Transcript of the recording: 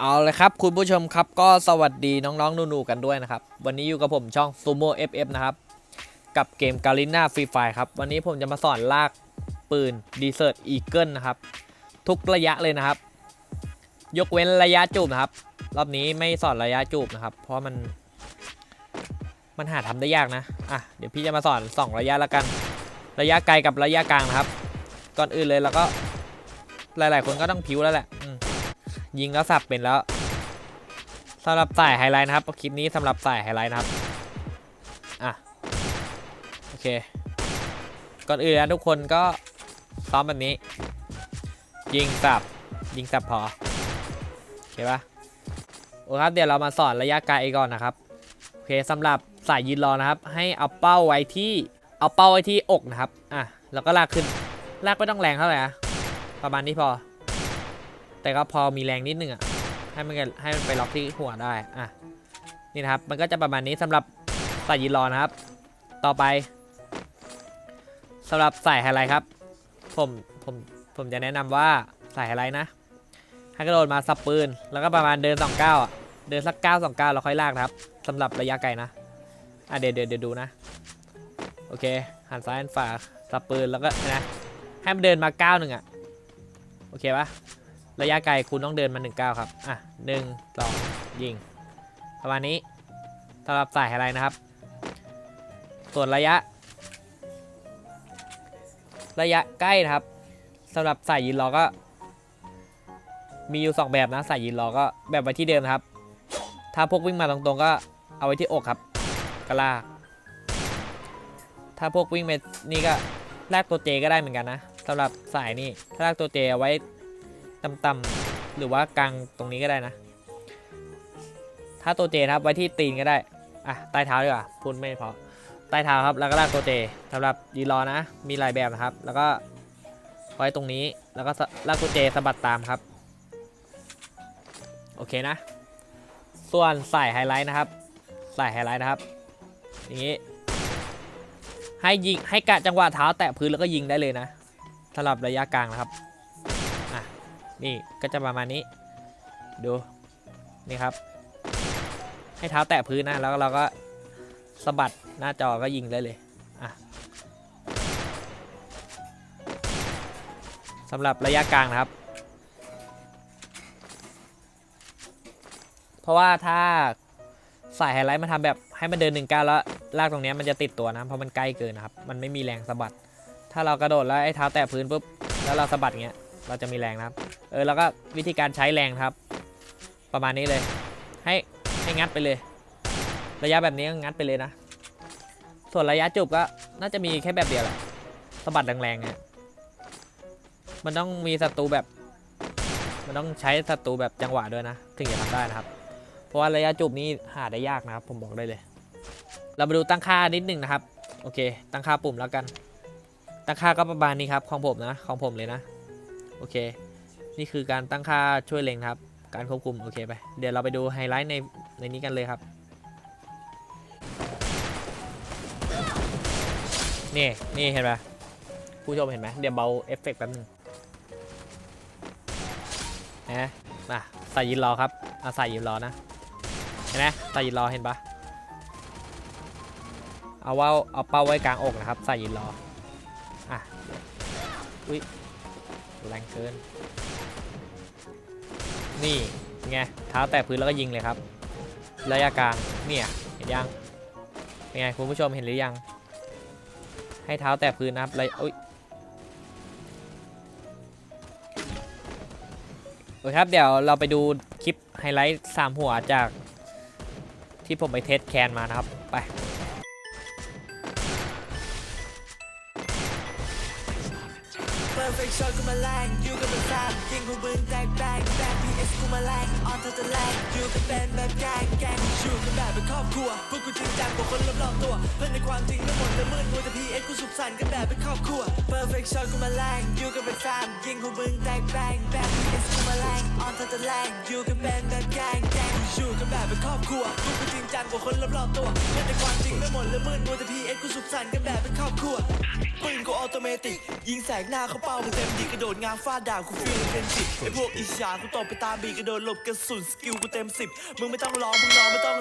เอาเลยครับ คุณผู้ชมครับก็สวัสดีน้องๆหนูๆกันด้วยนะครับ วันนี้อยู่กับผมช่อง Sumo FF นะครับ กับเกม g a l i n a Free Fire ครับ วันนี้ผมจะมาสอนลากปืน Desert Eagle นะครับ ทุกระยะเลยนะครับ ยกเว้นระยะจูบนะครับ รอบนี้ไม่สอนระยะจูบนะครับ เพราะมัน มันหาทำได้ยากนะอะเดี๋ยวพี่จะมาสอน 2 ระยะละกัน ระยะไกลกับระยะกลางนะครับ ก่อนอื่นเลยแล้วก็หลาย ๆ คนก็ต้องผิวแล้วแหละ ยิงแล้วสับเป็นแล้วสำหรับสายไฮไลท์นะครับคลิปนี้สำหรับสายไฮไลท์นะครับอะโอเคก่อนอื่นนะทุกคนก็ซ้อมแบบนี้ ยิงสับยิงสับพอโอเคปะโอเคครับเดี๋ยวเรามาสอนระยะไกลก่อนนะครับโอเคสำหรับสายยืนรอนะครับ ให้เอาเป้าไว้ที่เอาเป้าไว้ที่อกนะครับอะแล้วก็ลากขึ้นลากไม่ต้องแรงเท่าไหร่อะประมาณนี้พอ แต่ก็พอมีแรงนิดนึงอะให้มันให้มันไปล็อกที่หัวได้อะนี่นะครับมันก็จะประมาณนี้สำหรับสายยืนรอนะครับ ต่อไปสำหรับสายไฮไลท์ครับ ผมผมผมจะแนะนำว่าสายไฮไลท์นะให้กระโดดมาสับปืน แล้วก็ประมาณเดินสองก้าอะเดินสักก้าสองก้าวแล้วค่อยลากครับสำหรับระยะไกลนะอะเดี๋ยวเดี๋ยวเดี๋ยวดูนะโอเคหันซ้ายหันฝาสับปืนแล้วก็นะให้มันเดินมาก้าหนึ่งอะโอเคปะ ระยะไกลคุณต้องเดินมาหนึ่งก้าวครับ อะหนึ่งสองยิง ประมาณนี้สำหรับสายไฮไลท์นะครับ ส่วนระยะ ระยะใกล้นะครับสำหรับสายยืนรอก็ มีอยู่สองแบบนะสายยืนรอก็แบบไว้ที่เดิมครับ ถ้าพวกวิ่งมาตรงๆก็เอาไว้ที่อกครับก็ลาถ้าพวกวิ่งไปนี่ก็ลากตัวเจก็ได้เหมือนกันนะสำหรับสายนี่ถ้าลากตัวเจเอาไว้ ต่ำๆหรือว่ากลางตรงนี้ก็ได้นะ ถ้าตัวเจนะครับไว้ที่ตีนก็ได้ อะใต้เท้าดีกว่าพูดไม่พอใต้เท้าครับแล้วก็ลากตัวเจสำหรับยืนรอนะ มีหลายแบบนะครับ แล้วก็ไว้ตรงนี้แล้วก็ลากตัวเจสะบัดตามครับ โอเคนะ ส่วนใสายไฮไลท์นะครับใสายไฮไลท์นะครับ อย่างนี้ ให้ยิงให้กะจังหวะเท้าแตะพื้นแล้วก็ยิงได้เลยนะสำหรับระยะกลางนะครับ นี่ก็จะประมาณนี้ ดูนี่ครับ ให้เท้าแตะพื้นนะแล้วเราก็สะบัดหน้าจอก็ยิงได้เลยอะสำหรับระยะกลางนะครับ เพราะว่าถ้าสายไฮไลท์มาทำแบบให้มันเดินหนึ่งก้าวแล้วลากตรงนี้มันจะติดตัวนะเพราะมันใกล้เกินนะครับ มันไม่มีแรงสะบัด ถ้าเรากระโดดแล้วไอ้เท้าแตะพื้นปุ๊บแล้วเราสะบัดเงี้ย เราจะมีแรงนะครับ เออแล้วก็วิธีการใช้แรงครับ ประมาณนี้เลย ให้ให้งัดไปเลย ระยะแบบนี้ก็งัดไปเลยนะ ส่วนระยะจูบก็น่าจะมีแค่แบบเดียวแหละสะบัดแรงๆเนี่ยมันต้องมีศัตรูแบบ มันต้องใช้ศัตรูแบบจังหวะด้วยนะ ถึงจะทำได้นะครับ เพราะว่าระยะจูบนี้หาได้ยากนะครับ ผมบอกได้เลย เรามาดูตั้งค่านิดหนึ่งนะครับ โอเค ตั้งค่าปุ่มแล้วกัน ตั้งค่าก็ประมาณนี้ครับของผมนะ ของผมเลยนะ โอเค นี่คือการตั้งค่าช่วยเล็งครับ การควบคุม โอเคไป เดี๋ยวเราไปดูไฮไลท์ในในนี้กันเลยครับ นี่ นี่เห็นไหมผู้ชมเห็นไหมเดี๋ยวเบาเอฟเฟกต์แป๊บนึงนะมาใส่ยืนรอครับเอาใส่ยืนรอนะ เห็นไหมใส่ยืนรอเห็นปะเอาว่าเอาเป้าไว้กลางอกนะครับ ใส่ยืนรอ อะ อุ้ย แรงเกิน นี่ไงเท้าแตะพื้นแล้วก็ยิงเลยครับ ระยะกลางเนี่ยเห็นยังเป็นไงคุณผู้ชมเห็นหรือยัง ให้เท้าแตะพื้นนะครับเลยอุ้ยโอเคครับเดี๋ยวเราไปดูคลิปไฮไลท์สามหัวจากที่ผมไปเทสแคนมานะครับ ไป Perfect shot กูมาแรงยูก็เป็นแซมยิงกูปืนแตกแบงแบง PS กูมาแรงออนเธอจะแรงยูก็เป็นแบบแกงแกงยูกันแบบเป็นครอบครัว พวกกูจริงจังกว่าคนรอบๆตัว เพื่อนในความจริงทั้งหมดเลยมืดมัวแต่ PS กูสุขสันกันแบบเป็นครอบครัว perfect shot กูมาแรงยูก็เป็นแฟนยิงพวกมึงแตกแบงแบง PS กูมาแรงออนเธอตแรงอยู่กันเป็นแบบแกงแกงอยู่กันแบบเป็นครอบครัวกูเป็นจริงจังกว่าคนรอบๆตัวเล่นในความจริงไม่หมดและมืดมัวแต่พีเอ็กูสุขสันต์กันแบบเป็นครอบครัวปืนกูออโตเมติกยิงแสกหน้าเขาเป้ามึงเต็มดีกระโดดงามฟาดดาวกูฟีลเป็นจิตไอพวกอิจฉากูตบไปตามบีกระโดดหลบกระสุนสกิลกูเต็มสิบมึงไม่ต้องร้องมึงนองไม่ต้อง